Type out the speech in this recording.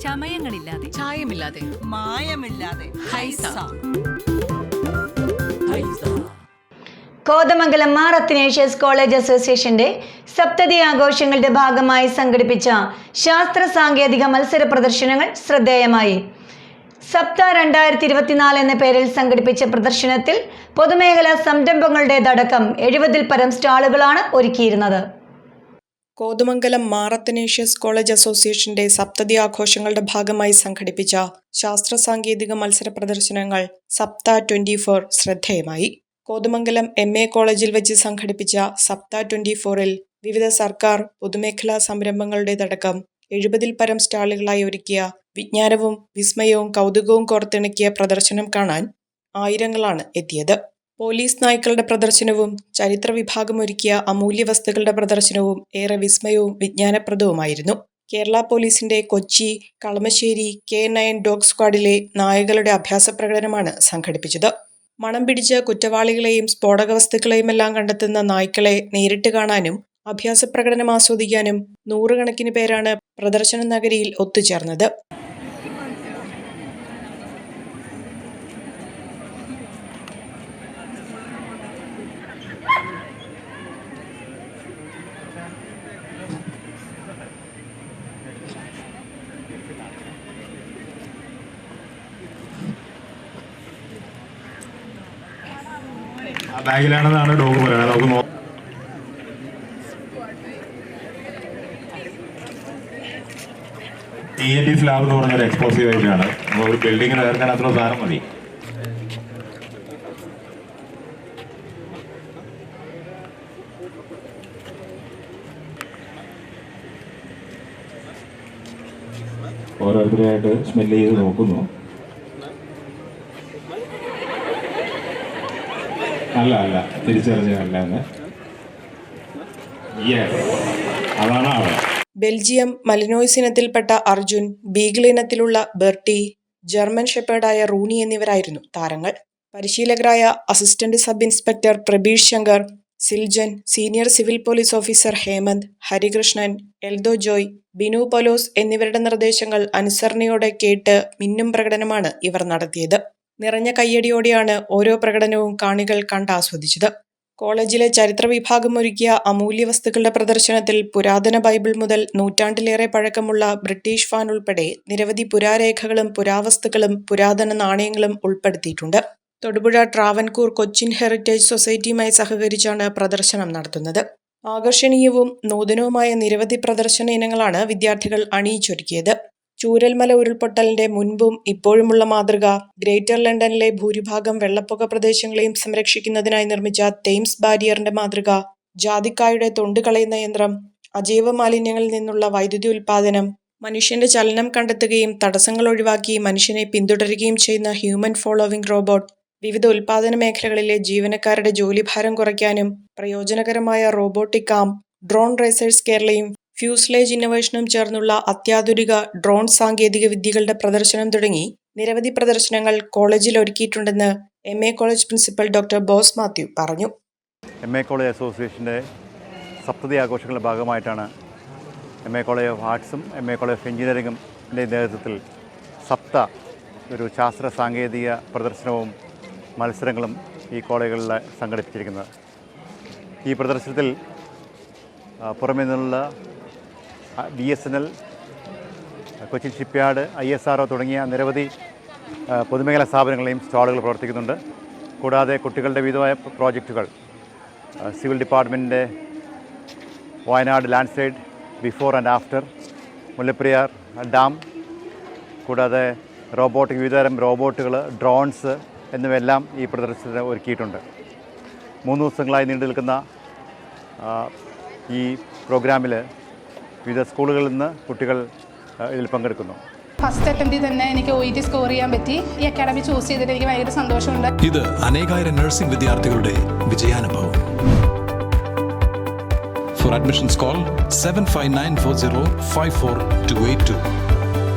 ചമയങ്ങളില്ലാതെ. ചായമില്ലാതെ. മായമില്ലാതെ. ഹൈസ. കോതമംഗലം മാർ അത്തനേഷ്യസ് കോളേജ് അസോസിയേഷന്റെ സപ്തതി ആഘോഷങ്ങളുടെ ഭാഗമായി സംഘടിപ്പിച്ച ശാസ്ത്ര സാങ്കേതിക മത്സര പ്രദർശനങ്ങൾ ശ്രദ്ധേയമായി. സപ്ത രണ്ടായിരത്തി ഇരുപത്തിനാല് എന്ന പേരിൽ സംഘടിപ്പിച്ച പ്രദർശനത്തിൽ പൊതുമേഖലാ സംരംഭങ്ങളുടേതടക്കം എഴുപതിൽ പരം സ്റ്റാളുകളാണ് ഒരുക്കിയിരുന്നത്. കോതമംഗലം മാറത്തനേഷ്യസ് കോളേജ് അസോസിയേഷന്റെ സപ്തതി ആഘോഷങ്ങളുടെ ഭാഗമായി സംഘടിപ്പിച്ച ശാസ്ത്ര സാങ്കേതിക മത്സര പ്രദർശനങ്ങൾ സപ്ത ട്വന്റി ഫോർ ശ്രദ്ധേയമായി. കോതമംഗലം എം എ കോളേജിൽ വെച്ച് സംഘടിപ്പിച്ച സപ്ത ട്വന്റി ഫോറിൽ വിവിധ സർക്കാർ പൊതുമേഖലാ സംരംഭങ്ങളുടേതടക്കം എഴുപതിൽ പരം സ്റ്റാളുകളായി ഒരുക്കിയ വിജ്ഞാനവും വിസ്മയവും കൗതുകവും കോർത്തിണക്കിയ പ്രദർശനം കാണാൻ ആയിരങ്ങളാണ് എത്തിയത്. പോലീസ് നായ്ക്കളുടെ പ്രദർശനവും ചരിത്ര വിഭാഗം ഒരുക്കിയ അമൂല്യ വസ്തുക്കളുടെ പ്രദർശനവും ഏറെ വിസ്മയവും വിജ്ഞാനപ്രദവുമായിരുന്നു. കേരള പോലീസിന്റെ Kochi Kalamassery K nine dog സ്ക്വാഡിലെ നായകളുടെ അഭ്യാസ പ്രകടനമാണ് സംഘടിപ്പിച്ചത്. മണം പിടിച്ച കുറ്റവാളികളെയും സ്ഫോടക വസ്തുക്കളെയുമെല്ലാം കണ്ടെത്തുന്ന നായ്ക്കളെ നേരിട്ട് കാണാനും അഭ്യാസ പ്രകടനം ആസ്വദിക്കാനും നൂറുകണക്കിന് പേരാണ് പ്രദർശന നഗരിയിൽ ഒത്തുചേർന്നത്. ബാഗിലാണെന്നാണ് ഡോഗ് പറയുന്നത്. നമുക്ക് no T N D slab എന്ന് പറഞ്ഞൊരു എക്സ്പ്ലോസീവ് ഏരിയയാണ് ഒരു ബിൽഡിങ്ങിന് തകർക്കാൻ അത്ര സാധനം മതി. ഓരോരുത്തരെയായിട്ട് സ്മെല്ല് ചെയ്ത് നോക്കുന്നു. അല്ല അല്ല. തിരിച്ചറിഞ്ഞതല്ല എന്ന് അതാണ് ബെൽജിയം മലിനോയ്സ് ഇനത്തിൽപ്പെട്ട അർജുൻ ബീഗിൾ ഇനത്തിലുള്ള ബെർട്ടി ജർമ്മൻ ഷെപ്പേർഡായ റൂണി എന്നിവരായിരുന്നു താരങ്ങൾ. പരിശീലകരായ assistant sub inspector Prabeesh Shankar Siljan senior civil police officer Hemanth Harikrishnan Eldho Joy Binu Paulose എന്നിവരുടെ നിർദ്ദേശങ്ങൾ അനുസരണയോടെ കേട്ട് മിന്നും പ്രകടനമാണ് ഇവർ നടത്തിയത്. നിറഞ്ഞ കയ്യടിയോടെയാണ് ഓരോ പ്രകടനവും കാണികൾ കണ്ടാസ്വദിച്ചത്. കോളേജിലെ ചരിത്ര വിഭാഗം ഒരുക്കിയ അമൂല്യ വസ്തുക്കളുടെ പ്രദർശനത്തിൽ പുരാതന ബൈബിൾ മുതൽ നൂറ്റാണ്ടിലേറെ പഴക്കമുള്ള ബ്രിട്ടീഷ് ഫാൻ ഉൾപ്പെടെ നിരവധി പുരാരേഖകളും പുരാവസ്തുക്കളും പുരാതന നാണയങ്ങളും ഉൾപ്പെടുത്തിയിട്ടുണ്ട്. തൊടുപുഴ ട്രാവൻകൂർ കൊച്ചിൻ ഹെറിറ്റേജ് സൊസൈറ്റിയുമായി സഹകരിച്ചാണ് പ്രദർശനം നടത്തുന്നത്. ആകർഷണീയവും നൂതനവുമായ നിരവധി പ്രദർശന ഇനങ്ങളാണ് വിദ്യാർത്ഥികൾ അണിയിച്ചൊരുക്കിയത്. ചൂരൽമല ഉരുൾപൊട്ടലിന്റെ മുൻപും ഇപ്പോഴുമുള്ള മാതൃക ഗ്രേറ്റർ ലണ്ടനിലെ ഭൂരിഭാഗം വെള്ളപ്പൊക്ക പ്രദേശങ്ങളെയും സംരക്ഷിക്കുന്നതിനായി നിർമ്മിച്ച തെയിംസ് ബാരിയറിന്റെ മാതൃക ജാതിക്കായുടെ തൊണ്ട് കളയുന്ന യന്ത്രം അജൈവ മാലിന്യങ്ങളിൽ നിന്നുള്ള വൈദ്യുതി ഉൽപാദനം മനുഷ്യന്റെ ചലനം കണ്ടെത്തുകയും തടസ്സങ്ങൾ ഒഴിവാക്കി മനുഷ്യനെ പിന്തുടരുകയും ചെയ്യുന്ന ഹ്യൂമൻ ഫോളോവിംഗ് റോബോട്ട് വിവിധ ഉൽപാദന മേഖലകളിലെ ജീവനക്കാരുടെ ജോലിഭാരം കുറയ്ക്കാനും പ്രയോജനകരമായ റോബോട്ടിക് ആം ഡ്രോൺ റേസേഴ്സ് കേരളയും ഫ്യൂസ്ലേജ് ഇന്നോവേഷനും ചേർന്നുള്ള അത്യാധുനിക ഡ്രോൺ സാങ്കേതിക വിദ്യകളുടെ പ്രദർശനം തുടങ്ങി നിരവധി പ്രദർശനങ്ങൾ കോളേജിൽ ഒരുക്കിയിട്ടുണ്ടെന്ന് M A college principal doctor Bose Mathew പറഞ്ഞു. എം എ കോളേജ് അസോസിയേഷന്റെ സപ്തതി ആഘോഷങ്ങളുടെ ഭാഗമായിട്ടാണ് എം എ കോളേജ് ഓഫ് ആർട്സും എം എ കോളേജ് ഓഫ് എഞ്ചിനീയറിംഗും നേതൃത്വത്തിൽ സപ്ത ഒരു ശാസ്ത്ര സാങ്കേതിക പ്രദർശനവും മത്സരങ്ങളും ഈ കോളേജുകളിൽ സംഘടിപ്പിച്ചിരിക്കുന്നത്. ഈ പ്രദർശനത്തിൽ പുറമേ നിന്നുള്ള B S N L Cochin shipyard I S R തുടങ്ങിയ നിരവധി പൊതുമേഖലാ സ്ഥാപനങ്ങളെയും സ്റ്റാളുകൾ പ്രവർത്തിക്കുന്നുണ്ട്. കൂടാതെ കുട്ടികളുടെ വിവിധമായ പ്രോജക്റ്റുകൾ സിവിൽ ഡിപ്പാർട്ട്മെന്റിന്റെ Wayanad landslide before and after Mullaperiyar dam കൂടാതെ റോബോട്ടിക് വിവിധതരം റോബോട്ടുകൾ ഡ്രോൺസ് എന്നിവയെല്ലാം ഈ പ്രദർശനത്തിന് ഒരുക്കിയിട്ടുണ്ട്. മൂന്ന് ദിവസങ്ങളായി നീണ്ടു നിൽക്കുന്ന ഈ പ്രോഗ്രാമിൽ വിവിധ സ്കൂളുകളിൽ നിന്ന് കുട്ടികൾ ഇതിൽ പങ്കെടുക്കുന്നു. ഫസ്റ്റ് അറ്റംപ്റ്റിൽ തന്നെ എനിക്ക് ഒ ഇ ടി സ്കോർ ചെയ്യാൻ പറ്റി. ഈ അക്കാഡമി ചൂസ് ചെയ്തിട്ട് എനിക്ക് ഭയങ്കര സന്തോഷമുണ്ട്. ഇത് അനേകായിരം നഴ്സിംഗ് വിദ്യാർത്ഥികളുടെ വിജയാനുഭവം. For admissions call seven five nine four zero five four two eight two